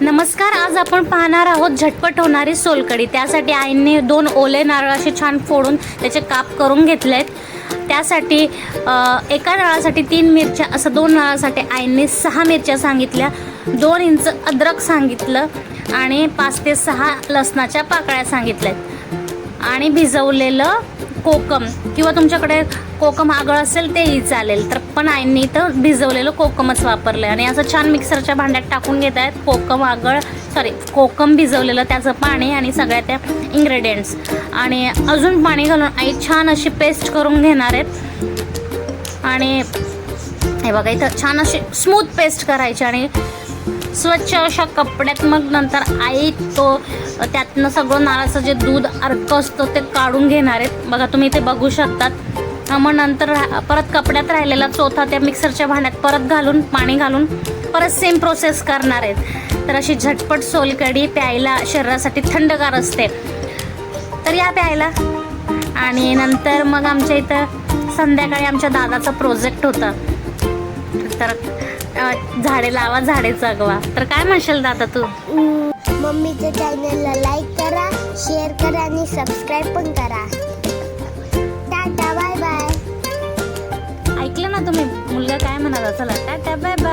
नमस्कार आज आपण पाहणार आहोत झटपट होणारी सोलकडी त्यासाठी आईने दोन ओले नारळ असे छान फोडून त्याचे काप करून घेतले आहेत त्यासाठी एका नारळासाठी तीन मिरच्या असं दोन नारळासाठी आईने सहा मिरच्या सांगितल्या. दोन इंच अद्रक सांगितलं आणि पाच ते सहा लसणाच्या पाकळ्या सांगितल्या आहेत आणि भिजवलेलं कोकम किंवा तुमच्याकडे कोकम आगळ असेल तेही चालेल. तर पण आईंनी इथं भिजवलेलं कोकमच वापरलं आणि असं छान मिक्सरच्या भांड्यात टाकून घेत आहेत कोकम आगळ सॉरी कोकम भिजवलेलं त्याचं पाणी आणि सगळ्या त्या इन्ग्रेडियंट्स आणि अजून पाणी घालून आई छान अशी पेस्ट करून घेणार आहेत. आणि हे बघा इथं छान अशी स्मूथ पेस्ट करायची आणि स्वच्छ अशा कपड्यात मग नंतर आई तो त्यातनं सगळं नारळाचं जे दूध अर्क असतं ते काढून घेणार आहेत. बघा तुम्ही ते बघू शकतात. मग नंतर रा- परत कपड्यात राहिलेला चोथा त्या मिक्सरच्या भांड्यात परत घालून पाणी घालून परत सेम प्रोसेस करणार आहेत. तर अशी झटपट सोलकडी प्यायला शरीरासाठी थंडगार असते. तर या प्यायला. आणि नंतर मग आमच्या इथं संध्याकाळी आमच्या दादाचा प्रोजेक्ट होता. तर झाडे लावा झाडे जगवा. तर काय म्हणशील दादा तू? मम्मीच्या चॅनलला लाईक करा शेअर करा आणि सबस्क्राईब पण करा. टाटा बाय बाय ऐकलं ना तुम्ही? मुलगा काय म्हणाला चला टाटा बाय बाय